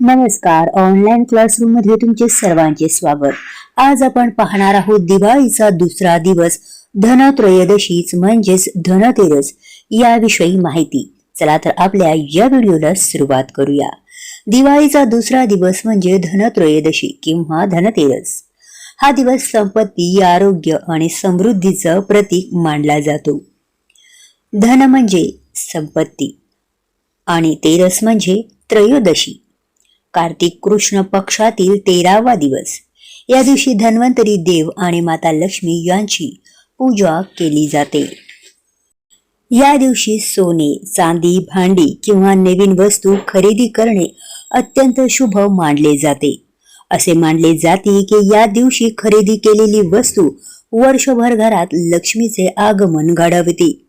नमस्कार. ऑनलाईन क्लासरूममध्ये तुमचे सर्वांचे स्वागत. आज आपण पाहणार आहोत दिवाळीचा दुसरा दिवस धनत्रयोदशीच म्हणजेच धनतेरस याविषयी माहिती. चला तर आपल्या या व्हिडिओला सुरुवात करूया. दिवाळीचा दुसरा दिवस म्हणजे धनत्रयोदशी किंवा धनतेरस. हा दिवस संपत्ती आरोग्य आणि समृद्धीचं प्रतीक मानला जातो. धन म्हणजे संपत्ती आणि तेरस म्हणजे त्रयोदशी. कार्तिक कृष्ण पक्षातील तेरावा दिवस. या दिवशी धन्वंतरी देव आणि माता लक्ष्मी यांची पूजा केली जाते. या दिवशी सोने चांदी भांडी किंवा नवीन वस्तू खरेदी करणे अत्यंत शुभ मानले जाते. असे मानले जाते की या दिवशी खरेदी केलेली वस्तू वर्षभर घरात लक्ष्मीचे आगमन घडवते.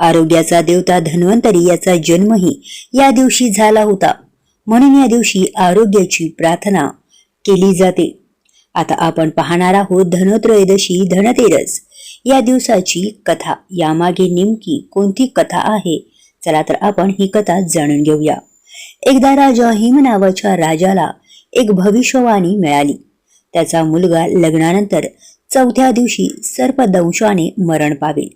आरोग्याचा देवता धन्वंतरी याचा जन्मही या दिवशी झाला होता. म्हणून या दिवशी आरोग्याची प्रार्थना केली जाते. आता आपण पाहणार आहोत धनत्रयोदशी धनतेरस. या दिवसाची कथा. यामागे नेमकी कोणती कथा आहे? चला तर आपण ही कथा जाणून घेऊया. एकदा राजा हिम नावाच्या राजाला एक भविष्यवाणी मिळाली. त्याचा मुलगा लग्नानंतर चौथ्या दिवशी सर्पदंशाने मरण पावेल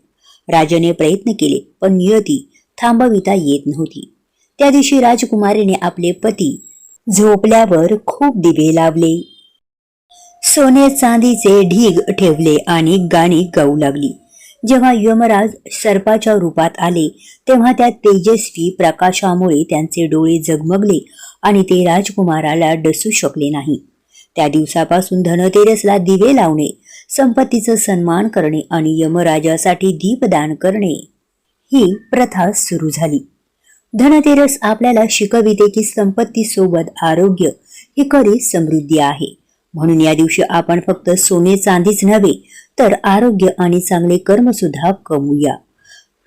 राजाने प्रयत्न केले पण नियती थांबविता येत नव्हती. त्या दिवशी राजकुमारीने आपले पती झोपल्यावर खूप दिवे लावले. सोने चांदीचे ढीग ठेवले आणि गाणी गाऊ लागली. जेव्हा यमराज सर्पाच्या रूपात आले तेव्हा त्या तेजस्वी प्रकाशामुळे त्यांचे डोळे जगमगले आणि ते राजकुमाराला डसू शकले नाही. त्या दिवसापासून धनतेरसला दिवे लावणे संपत्तीचं सन्मान करणे आणि यमराजासाठी दीपदान करणे ही प्रथा सुरू झाली. धनतेरस आपल्याला शिकविते की संपत्ती सोबत आरोग्य ही खरी समृद्धी आहे. म्हणून या दिवशी आपण फक्त सोने चांदीच नव्हे तर आरोग्य आणि चांगले कर्म सुद्धा कमवूया.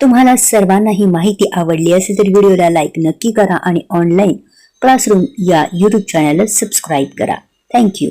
तुम्हाला सर्वांना ही माहिती आवडली असेल तर व्हिडिओला लाईक नक्की करा आणि ऑनलाईन क्लासरूम या यूट्यूब चॅनलला सबस्क्राईब करा. Thank you